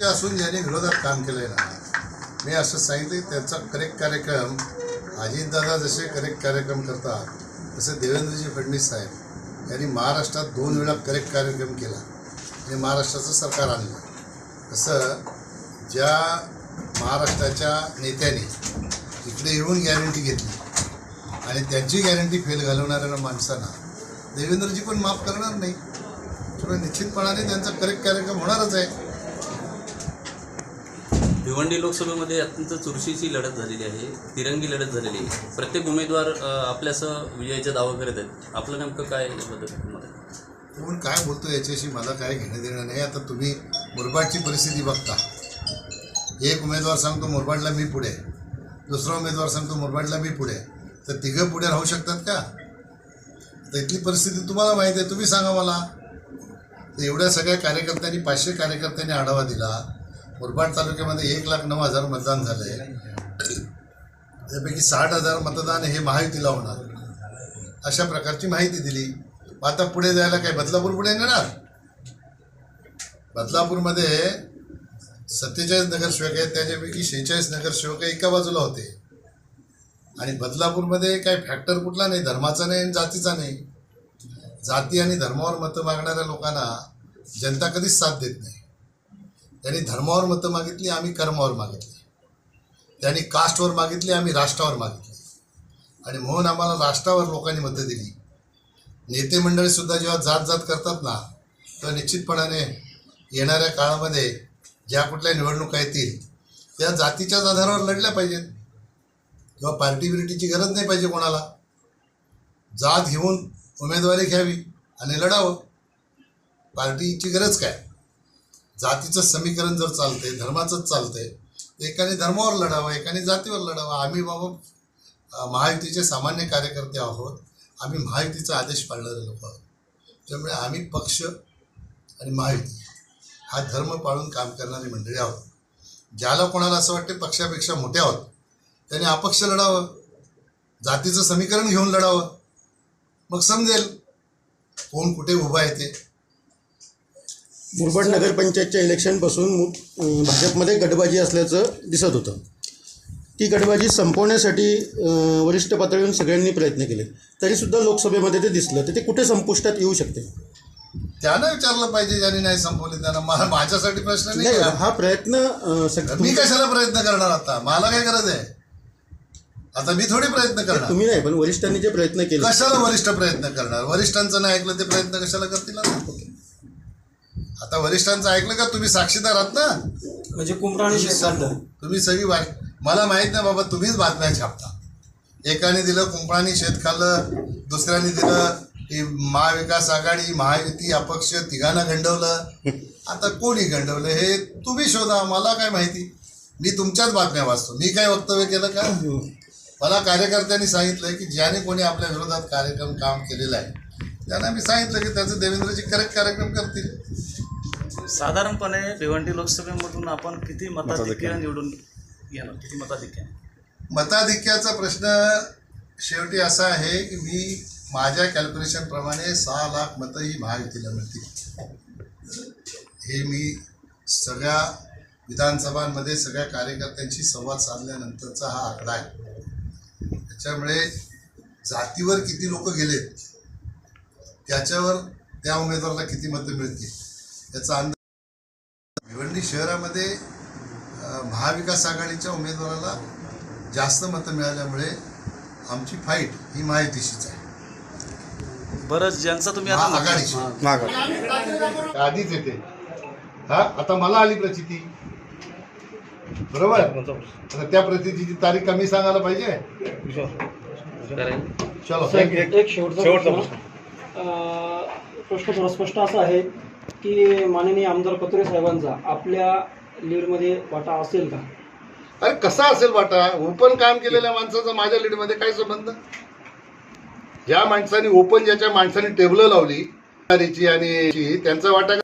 असून ज्यांनी विरोधात काम केलंय ना. मी असं सांगितलं की त्यांचा करेक्ट कार्यक्रम अजितदादा जसे करेक्ट कार्यक्रम करतात तसे देवेंद्रजी फडणवीस साहेब यांनी महाराष्ट्रात दोन वेळा करेक्ट कार्यक्रम केला. आणि महाराष्ट्राचं सरकार आणलं. तसं ज्या महाराष्ट्राच्या नेत्याने इकडे येऊन गॅरंटी घेतली आणि त्यांची गॅरंटी फेल घालवणाऱ्या माणसांना देवेंद्रजी पण माफ करणार नाही. त्यामुळे निश्चितपणाने त्यांचा करेक्ट कार्यक्रम होणारच आहे. भिवंडी लोकसभेमध्ये अत्यंत चुरशीची लढत झालेली आहे तिरंगी लढत झालेली आहे. प्रत्येक उमेदवार आपल्यासह विजयाचा दावा करत आहेत. आपलं नेमकं काय बदल कोण काय बोलतो याच्याशी मला काय घेणं देणं नाही. आता तुम्ही मुरबाडची परिस्थिती बघता. एक उमेदवार सांगतो मुरबाडला मी पुढे. दुसरा उमेदवार सांगतो मुरबाडला मी पुढे. तर तिघं पुढे राहू शकतात का? तर इथली परिस्थिती तुम्हाला माहिती आहे. तुम्ही सांगा मला. तर एवढ्या सगळ्या कार्यकर्त्यांनी पाचशे कार्यकर्त्यांनी आढावा दिला. मुरबाड तालुक्यामध्ये एक लाख नऊ हजार मतदान झालं आहे त्यापैकी साठ हजार मतदान हे महायुतीला होणार. अशा प्रकारची माहिती दिली. आता पुढे जायला काय? बदलापूर पुढे येणार? बदलापूरमध्ये सत्तेचाळीस नगरसेवक आहेत. त्याच्यापैकी शेहेचाळीस नगरसेवक एका बाजूला होते. आणि बदलापूरमध्ये काय फॅक्टर कुठला नाही? धर्माचा नाही आणि जातीचा नाही. जाती आणि धर्मावर मतं मागणाऱ्या लोकांना जनता कधीच साथ देत नाही. त्यांनी धर्मावर मतं मागितली आम्ही कर्मावर मागितली. त्यांनी कास्टवर मागितली आम्ही राष्ट्रावर मागितली. आणि म्हणून आम्हाला राष्ट्रावर लोकांनी मतं दिली. नेते मंडळीसुद्धा जेव्हा जात जात करतात ना तेव्हा निश्चितपणाने येणाऱ्या काळामध्ये ज्या कुठल्या निवडणुका येतील त्या जातीच्याच आधारावर लढल्या पाहिजेत. किंवा पार्टी बिर्टीची गरज नाही पाहिजे कोणाला. जात घेऊन उमेदवारी घ्यावी आणि लढावं. पार्टीची गरज काय? जातीचं समीकरण जर चालतंय धर्माचंच चालतंय एकाने धर्मावर लढावं एकाने जातीवर लढावं आम्ही बाबा महायुतीचे सामान्य कार्यकर्ते आहोत आम्ही महायुतीचा आदेश पाळणारे लोक आहोत. त्यामुळे आम्ही पक्ष आणि महायुती हा धर्म पाळून काम करणारी मंडळी आहोत. ज्याला कोणाला असं वाटते पक्षापेक्षा मोठे आहोत त्याने अपक्ष लढावं जातीचं समीकरण घेऊन लढावं. मग समजेल कोण कुठे उभा आहे ते. मुरबाड नगरपंचायतच्या इलेक्शनपासून भाजपमध्ये गटबाजी असल्याचं दिसत होतं. ती गटबाजी संपवण्यासाठी वरिष्ठ पातळीवरून सगळ्यांनी प्रयत्न केले. तरीसुद्धा लोकसभेमध्ये ते दिसलं. तर ते कुठे संपुष्टात येऊ शकते? त्यानं विचारलं पाहिजे ज्यांनी नाही संपवले त्यांना. माझ्यासाठी प्रश्न नाही? हा प्रयत्न मी कशाला प्रयत्न करणार आता? मला काय गरज आहे? आता मी थोडी प्रयत्न करणार. तुम्ही नाही पण वरिष्ठांनी जे प्रयत्न केले. कशाला वरिष्ठ प्रयत्न करणार? वरिष्ठांचं नाही ऐकलं ते प्रयत्न कशाला करतील आता? वरिष्ठांचं ऐकलं का? तुम्ही साक्षीदार आहात ना? म्हणजे कुंभराणी तुम्ही शेतकरी सग- तुम्ही सगळी मला माहीत नाही बाबा तुम्हीच बातम्या छापता. एकाने दिलं कुंपळाने शेत खाल्लं दुसऱ्याने दिलं की महाविकास आघाडी महायुती अपक्ष तिघांना गंडवलं. आता कोणी गंडवलं? हे तुम्ही शोधा मला काय माहिती? मी तुमच्याच बातम्या वाचतो. मी काय वक्तव्य केलं का? मला कार्यकर्त्यांनी सांगितलं की ज्याने कोणी आपल्या विरोधात कार्यक्रम काम केलेलं आहे त्यांना मी सांगितलं की त्याचं देवेंद्रजी करेक्ट कार्यक्रम करतील. साधारणपणे भिवंडी लोकसभेमधून आपण किती मताधिक्य निवडून घेणार किती मताधिक्य? मताधिक्याचा प्रश्न शेवटी असा आहे की मी माझ्या कॅल्क्युलेशनप्रमाणे सहा लाख मतं ही महायुतीला मिळतील. हे मी सगळ्या विधानसभांमध्ये सगळ्या कार्यकर्त्यांशी संवाद साधल्यानंतरचा हा आकडा आहे. त्याच्यामुळे जातीवर किती लोक गेलेत त्याच्यावर त्या उमेदवाराला किती मतं मिळतील याचा अंदाज भिवंडी शहरामध्ये महाविकास आघाडीच्या उमेदवाराला जास्त मतं मिळाल्यामुळे आमची फाईट ही महायुतीशीच आहे. बरं ज्यांचा तुम्ही आता मत- आघाडीची आधीच येते. हा? आता मला आली प्रचिती. बरोबर? आता त्या प्रचितीची तारीख कमी सांगायला पाहिजे? चलो. एक शेवटचा प्रश्न थोडा स्पष्ट असा आहे. की माननीय आमदार पत्रे साहेबांचा आपल्या लीडमध्ये वाटा असेल का? अरे कसा असेल वाटा? ओपन काम केलेल्या माणसाचा माझ्या लीडमध्ये काय संबंध? ज्या माणसाने ओपन ज्याच्या माणसाने टेबल लावली आणि त्यांचा वाटा